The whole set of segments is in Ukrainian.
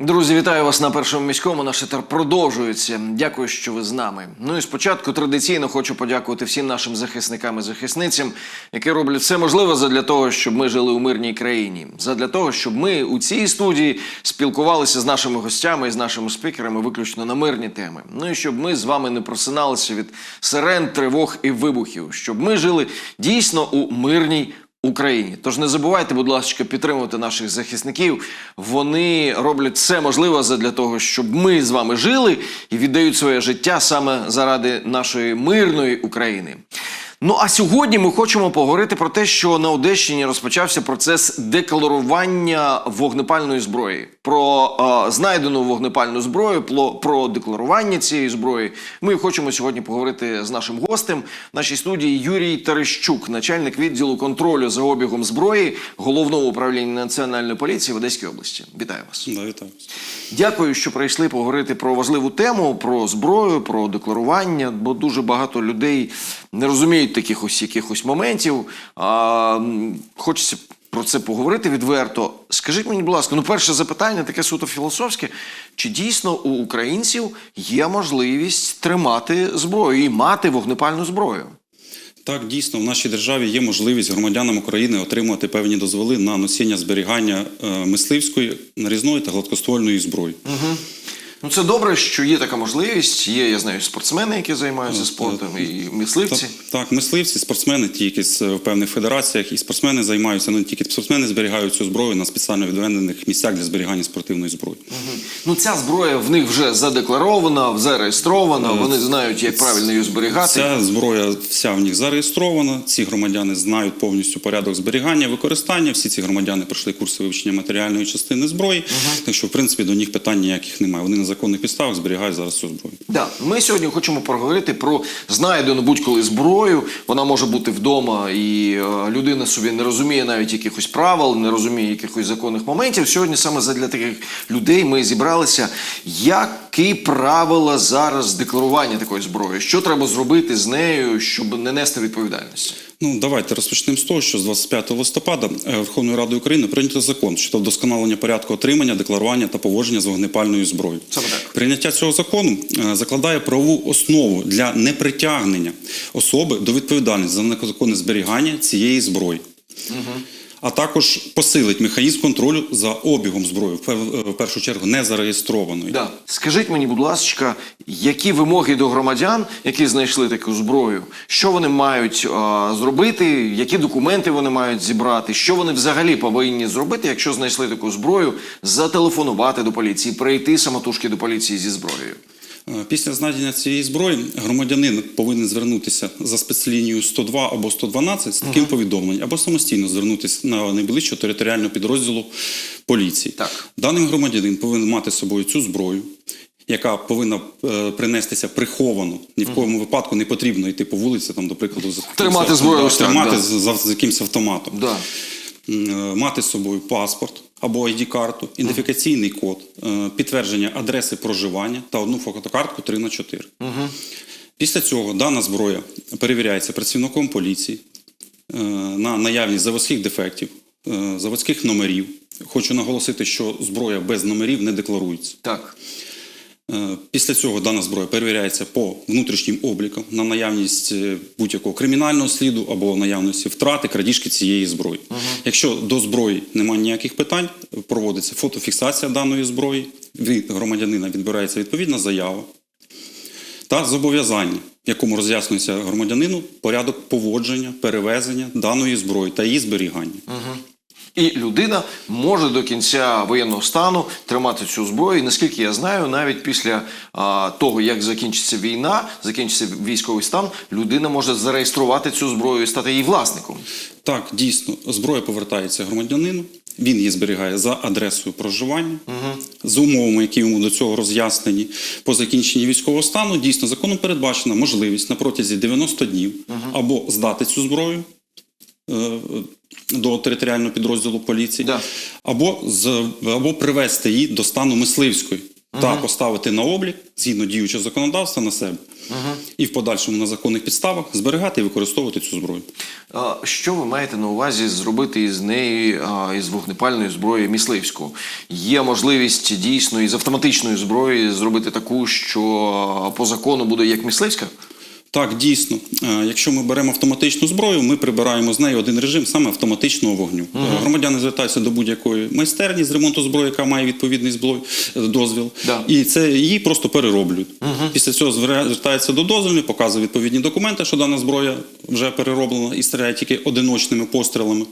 Друзі, вітаю вас на першому міському. Наш етер продовжується. Дякую, що ви з нами. Ну і спочатку традиційно хочу подякувати всім нашим захисникам і захисницям, які роблять все можливе задля того, щоб ми жили у мирній країні. Задля того, щоб ми у цій студії спілкувалися з нашими гостями і з нашими спікерами виключно на мирні теми. Ну і щоб ми з вами не просиналися від сирен, тривог і вибухів, щоб ми жили дійсно у мирній Україні. Тож не забувайте, будь ласка, підтримувати наших захисників. Вони роблять все можливе для того, щоб ми з вами жили і віддають своє життя саме заради нашої мирної України. Ну а сьогодні ми хочемо поговорити про те, що на Одещині розпочався процес декларування вогнепальної зброї. Про е, знайдену вогнепальну зброю, про, про декларування цієї зброї. Ми хочемо сьогодні поговорити з нашим гостем в нашій студії Юрій Терещук, начальник відділу контролю за обігом зброї головного управління національної поліції в Одеській області. Вітаю вас. Да, вітаю. Дякую, що прийшли поговорити про важливу тему, про зброю, про декларування, бо дуже багато людей не розуміють таких ось якихось моментів. А, хочеться про це поговорити відверто. Скажіть мені, будь ласка, ну перше запитання, таке суто філософське. Чи дійсно у українців є можливість тримати зброю і мати вогнепальну зброю? Так, дійсно, в нашій державі є можливість громадянам України отримувати певні дозволи на носіння зберігання е, мисливської, нарізної та гладкоствольної зброї. Ну це добре, що є така можливість. Є, я знаю, спортсмени, які займаються спортом, і мисливці. Так, так, мисливці, спортсмени, ті, які в певних федераціях, і спортсмени займаються, ну тільки спортсмени зберігають цю зброю на спеціально відведених місцях для зберігання спортивної зброї. Ну, ця зброя в них вже задекларована, зареєстрована. Вони знають, як правильно її зберігати. Ця зброя вся в них зареєстрована. Ці громадяни знають повністю порядок зберігання, використання. Всі ці громадяни пройшли курси вивчення матеріальної частини зброї. Так що, в принципі, до них питань ніяких немає. Вони законних підставах зберігають зараз цю зброю. Да, ми сьогодні хочемо поговорити про знайдену будь-коли зброю. Вона може бути вдома, і е, людина собі не розуміє навіть якихось правил, не розуміє якихось законних моментів. Сьогодні саме для таких людей ми зібралися. Які правила зараз декларування такої зброї? Що треба зробити з нею, щоб не нести відповідальності? Ну, давайте розпочнемо з того, що з 25 листопада е, Верховною Радою України прийнято закон щодо вдосконалення порядку отримання, декларування та поводження з вогнепальною зброєю. Саме так. Прийняття цього закону е, закладає правову основу для непритягнення особи до відповідальності за незаконне зберігання цієї зброї. А також посилить механізм контролю за обігом зброї, в першу чергу не зареєстрованої. Да. Скажіть мені, будь ласка, які вимоги до громадян, які знайшли таку зброю, що вони мають а, зробити, які документи вони мають зібрати, що вони взагалі повинні зробити, якщо знайшли таку зброю, зателефонувати до поліції, прийти самотужки до поліції зі зброєю? Е, Після знайдення цієї зброї громадянин повинен звернутися за спецлінією 102 або 112 з таким повідомленням, або самостійно звернутися на найближчу територіальну підрозділу поліції. Так. Даний громадянин повинен мати з собою цю зброю. Яка повинна е, принестися приховано, ні в коєму випадку не потрібно йти по вулиці, там, до прикладу, за Тримати зброю так, тримати да. з, за- з якимсь автоматом. Да. Е, мати з собою паспорт або ID-карту, ідентифікаційний код, е, підтвердження адреси проживання та одну фотокартку 3 на 4 Після цього дана зброя перевіряється працівником поліції е, на наявність заводських дефектів, е, заводських номерів. Хочу наголосити, що зброя без номерів не декларується. Так. Е, Після цього дана зброя перевіряється по внутрішнім облікам на наявність е, будь-якого кримінального сліду або наявності втрати, крадіжки цієї зброї. Якщо до зброї немає ніяких питань, проводиться фотофіксація даної зброї, від громадянина відбирається відповідна заява та зобов'язання, якому роз'яснюється громадянину порядок поводження, перевезення даної зброї та її зберігання. І людина може до кінця воєнного стану тримати цю зброю. І наскільки я знаю, навіть після а, того, як закінчиться війна, закінчиться військовий стан, людина може зареєструвати цю зброю і стати її власником. Так, дійсно, зброя повертається громадянину. Він її зберігає за адресою проживання, з умовами, які йому до цього роз'яснені. По закінченні військового стану дійсно законом передбачена можливість на протязі 90 днів або здати цю зброю е, до територіального підрозділу поліції, Да. або, з, або привести її до стану мисливської. та поставити на облік згідно діючого законодавства на себе. І в подальшому на законних підставах зберігати і використовувати цю зброю. Що ви маєте на увазі зробити із неї, із вогнепальної зброї мисливську? Є можливість дійсно із автоматичної зброї зробити таку, що по закону буде як мисливська? Так, дійсно. Е, Якщо ми беремо автоматичну зброю, ми прибираємо з неї один режим саме автоматичного вогню. Е, Громадяни звертаються до будь-якої майстерні з ремонту зброї, яка має відповідний зброй, е, дозвіл, Да. і це її просто перероблюють. Після цього звертається до дозвільної, показує відповідні документи, що дана зброя вже перероблена і стріляє тільки одиночними пострілами,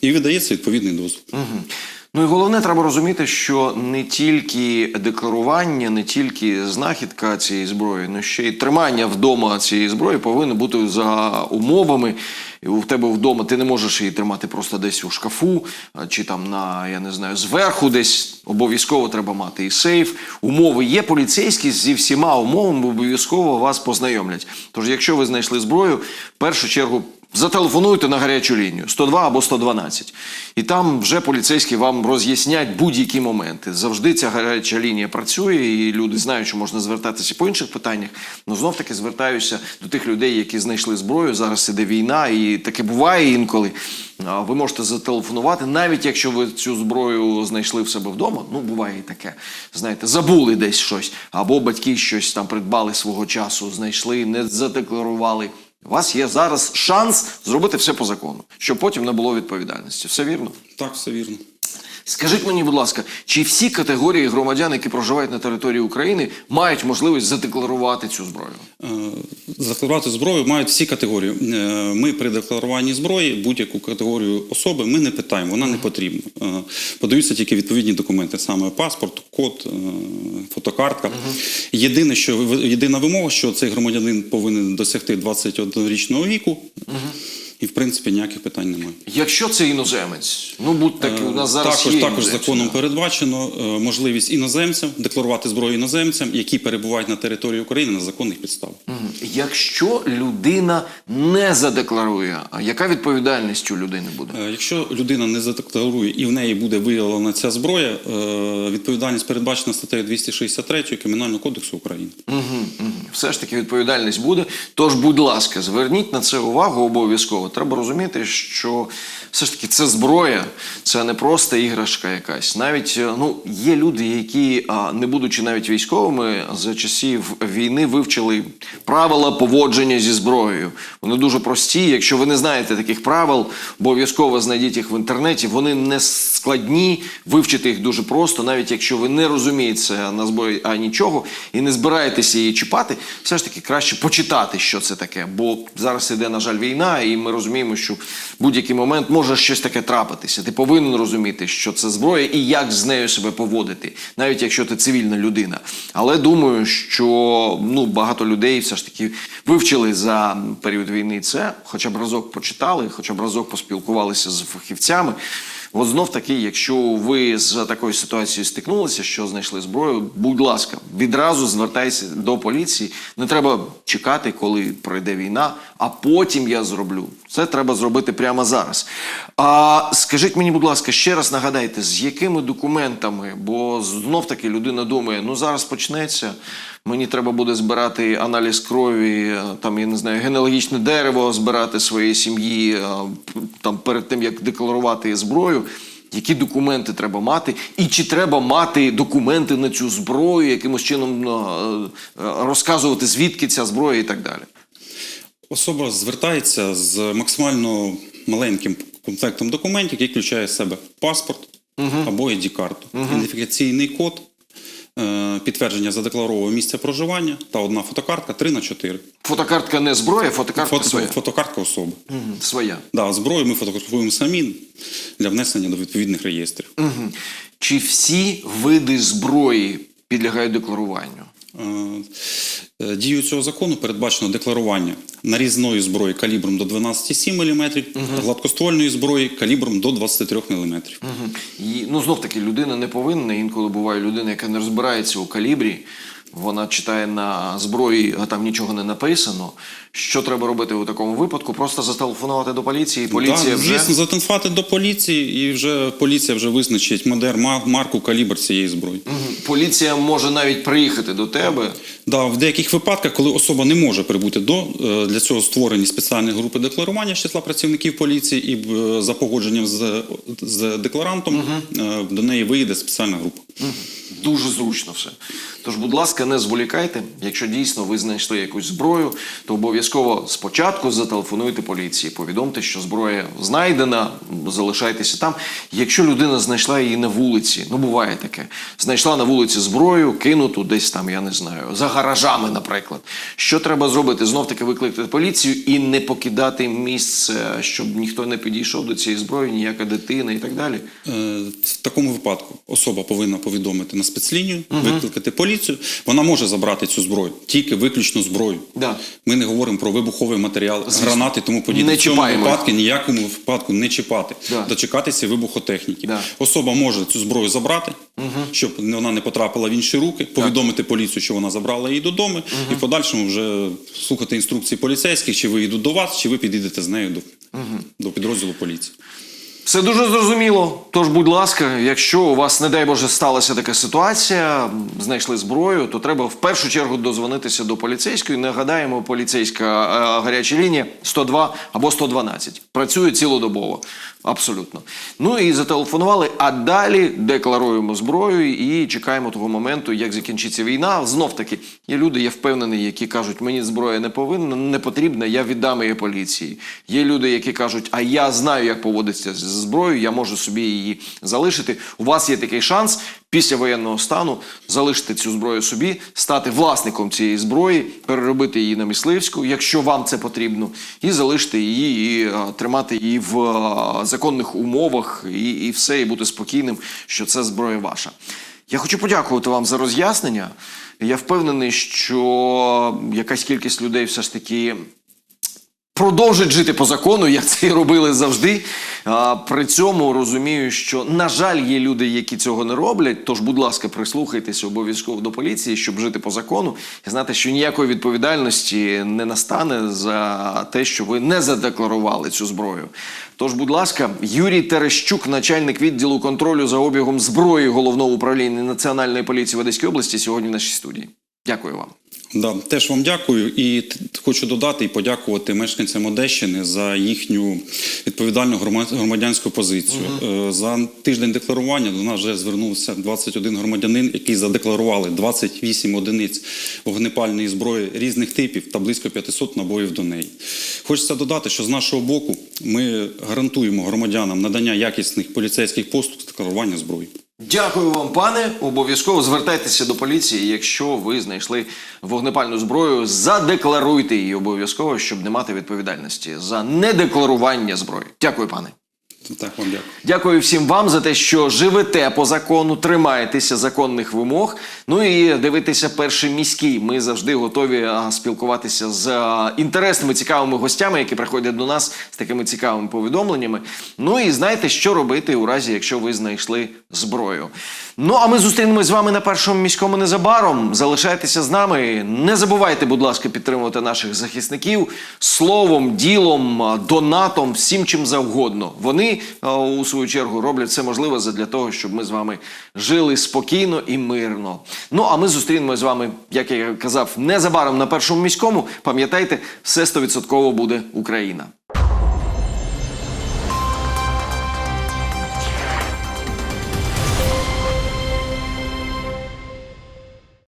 і видається відповідний дозвіл. Мгм. Ну і головне, треба розуміти, що не тільки декларування, не тільки знахідка цієї зброї, але ще й тримання вдома цієї зброї повинно бути за умовами. І у тебе вдома ти не можеш її тримати просто десь у шкафу, чи там на я не знаю, зверху десь обов'язково треба мати і сейф. Умови є поліцейські зі всіма умовами обов'язково вас познайомлять. Тож, якщо ви знайшли зброю, в першу чергу Зателефонуйте на гарячу лінію 102 або 112. І там вже поліцейські вам роз'яснять будь-які моменти. Завжди ця гаряча лінія працює, і люди знають, що можна звертатися по інших питаннях. Ну знов таки звертаюся до тих людей, які знайшли зброю. Зараз іде війна, і таке буває інколи. Ви можете зателефонувати, навіть якщо ви цю зброю знайшли в себе вдома. Ну, буває і таке. Знаєте, забули десь щось, або батьки щось там придбали свого часу, знайшли, не задекларували. У вас є зараз шанс зробити все по закону, щоб потім не було відповідальності. Все вірно? Так, все вірно. Скажіть мені, будь ласка, чи всі категорії громадян, які проживають на території України, мають можливість задекларувати цю зброю? Е, Задекларувати зброю мають всі категорії. Е, Ми при декларуванні зброї будь-яку категорію особи ми не питаємо, вона не потрібна. Е, Подаються тільки відповідні документи, саме паспорт, код, фотокартка. Єдине, що єдина вимога, що цей громадянин повинен досягти 21-річного віку, і в принципі ніяких питань немає. Якщо це іноземець, ну будь так, у нас зараз також, є також законом передбачено е, можливість іноземцям декларувати зброю іноземцям, які перебувають на території України на законних підставах. Якщо людина не задекларує, а яка відповідальність у людини буде? Е, Якщо людина не задекларує і в неї буде виявлена ця зброя, е, відповідальність передбачена статтею 263 Кримінального кодексу України. Мгм. Все ж таки відповідальність буде. Тож, будь ласка, зверніть на це увагу обов'язково. Треба розуміти, що все ж таки це зброя, це не просто іграшка якась. Навіть е, ну, є люди, які, не будучи навіть військовими, за часів війни вивчили правила поводження зі зброєю. Вони дуже прості. Якщо ви не знаєте таких правил, обов'язково знайдіть їх в інтернеті. Вони не складні, вивчити їх дуже просто, навіть якщо ви не розумієте на зброї а нічого і не збираєтеся її чіпати, все ж таки краще почитати, що це таке. Бо зараз іде, на жаль, війна, і ми розуміємо, що будь-який момент може щось таке трапитися. Ти повинен розуміти, що це зброя і як з нею себе поводити, навіть якщо ти цивільна людина. Але думаю, що ну багато людей все ж таки вивчили за період війни це, хоча б разок почитали, хоча б разок поспілкувалися з фахівцями. От знов таки, якщо ви з такою ситуацією стикнулися, що знайшли зброю, будь ласка, відразу звертайся до поліції. Не треба чекати, коли пройде війна, а потім я зроблю. Це треба зробити прямо зараз. А скажіть мені, будь ласка, ще раз нагадайте, з якими документами? Бо знов таки людина думає, ну зараз почнеться. Мені треба буде збирати аналіз крові, е, там я не знаю, генеалогічне дерево збирати своєї сім'ї, е, там перед тим як декларувати зброю. Які документи треба мати, і чи треба мати документи на цю зброю, якимось чином е, розказувати, звідки ця зброя і так далі. Особа звертається з максимально маленьким комплектом документів, який включає в себе паспорт або ID-карту, ідентифікаційний код, підтвердження задекларового місця проживання та одна фотокартка 3 на 4 Фотокартка не зброя, фотокартка Фото, своя. фотокартка особи. Угу, своя. Да, зброю ми фотографуємо самі для внесення до відповідних реєстрів. Угу. Чи всі види зброї підлягають декларуванню? Е, е, Дією цього закону передбачено декларування нарізної зброї калібром до 12,7 мм, гладкоствольної зброї калібром до 23 мм. Угу. І, ну, знов таки, людина не повинна. Інколи буває людина, яка не розбирається у калібрі. Вона читає на зброї, а там нічого не написано. Що треба робити у такому випадку? Просто зателефонувати до поліції. Поліція Да, вже Звісно, зателефонувати до поліції, і вже поліція вже визначить модель, марку, калібр цієї зброї. Поліція може навіть приїхати до тебе. Да, в деяких випадках, коли особа не може прибути до е, для цього створені спеціальні групи декларування з числа працівників поліції, і е, за погодженням з, з декларантом е, до неї виїде спеціальна група. Дуже зручно все. Тож, будь ласка, не зволікайте. Якщо дійсно ви знайшли якусь зброю, то обов'язково спочатку зателефонуйте поліції. Повідомте, що зброя знайдена, залишайтеся там. Якщо людина знайшла її на вулиці, ну буває таке, знайшла на вулиці зброю, кинуту десь там, я не знаю, за гаражами, наприклад. Що треба зробити? Знов таки викликати поліцію і не покидати місце, щоб ніхто не підійшов до цієї зброї, ніяка дитина і так далі. Е, В такому випадку особа повинна повідомити на спецлінію, викликати поліцію. Вона може забрати цю зброю, тільки виключно зброю. Да. Ми не говоримо про вибуховий матеріал, Звісно. гранати тому подібне. В цьому чіпаємо. випадку ніякому випадку не чіпати, Да. дочекатися вибухотехніки. Да. Особа може цю зброю забрати, щоб вона не потрапила в інші руки, повідомити поліцію, що вона забрала її додому, і в подальшому вже слухати інструкції поліцейських, чи виїдуть до вас, чи ви підійдете з нею до, до підрозділу поліції. Все дуже зрозуміло. Тож, будь ласка, якщо у вас, не дай Боже, сталася така ситуація, знайшли зброю, то треба в першу чергу дозвонитися до поліцейської. Нагадаємо, поліцейська е, гаряча лінія 102 або 112. Працює цілодобово. Абсолютно. Ну і зателефонували, а далі декларуємо зброю і чекаємо того моменту, як закінчиться війна. Знов таки, є люди, я впевнений, які кажуть, мені зброя не повинна, не потрібна, я віддам її поліції. Є люди, які кажуть, а я знаю, як поводитися з зброєю, я можу собі її залишити. У вас є такий шанс після воєнного стану залишити цю зброю собі, стати власником цієї зброї, переробити її на мисливську, якщо вам це потрібно, і залишити її, і тримати її в законних умовах, і, і все, і бути спокійним, що це зброя ваша. Я хочу подякувати вам за роз'яснення. Я впевнений, що якась кількість людей все ж таки продовжить жити по закону, як це і робили завжди. А, при цьому розумію, що, на жаль, є люди, які цього не роблять. Тож, будь ласка, прислухайтеся обов'язково до поліції, щоб жити по закону і знати, що ніякої відповідальності не настане за те, що ви не задекларували цю зброю. Тож, будь ласка, Юрій Терещук, начальник відділу контролю за обігом зброї головного управління Національної поліції в Одеській області, сьогодні в нашій студії. Дякую вам. Да, теж вам дякую і хочу додати і подякувати мешканцям Одещини за їхню відповідальну громадянську позицію. Е, За тиждень декларування до нас вже звернувся 21 громадянин, які задекларували 28 одиниць вогнепальної зброї різних типів та близько 500 набоїв до неї. Хочеться додати, що з нашого боку ми гарантуємо громадянам надання якісних поліцейських послуг з декларування зброї. Дякую вам, пане. Обов'язково звертайтеся до поліції, якщо ви знайшли вогнепальну зброю. Задекларуйте її обов'язково, щоб не мати відповідальності за недекларування зброї. Дякую, пане. Так вам дякую. Дякую всім вам за те, що живете по закону, тримаєтеся законних вимог. Ну і дивитеся перший міський. Ми завжди готові спілкуватися з інтересними, цікавими гостями, які приходять до нас з такими цікавими повідомленнями. Ну і знаєте, що робити у разі, якщо ви знайшли зброю. Ну а ми зустрінемось з вами на першому міському незабаром. Залишайтеся з нами. Не забувайте, будь ласка, підтримувати наших захисників словом, ділом, донатом, всім чим завгодно. Вони у свою чергу роблять все можливе для того, щоб ми з вами жили спокійно і мирно. Ну а ми зустрінемось з вами, як я казав, незабаром на першому міському. Пам'ятайте, все стовідсотково буде Україна.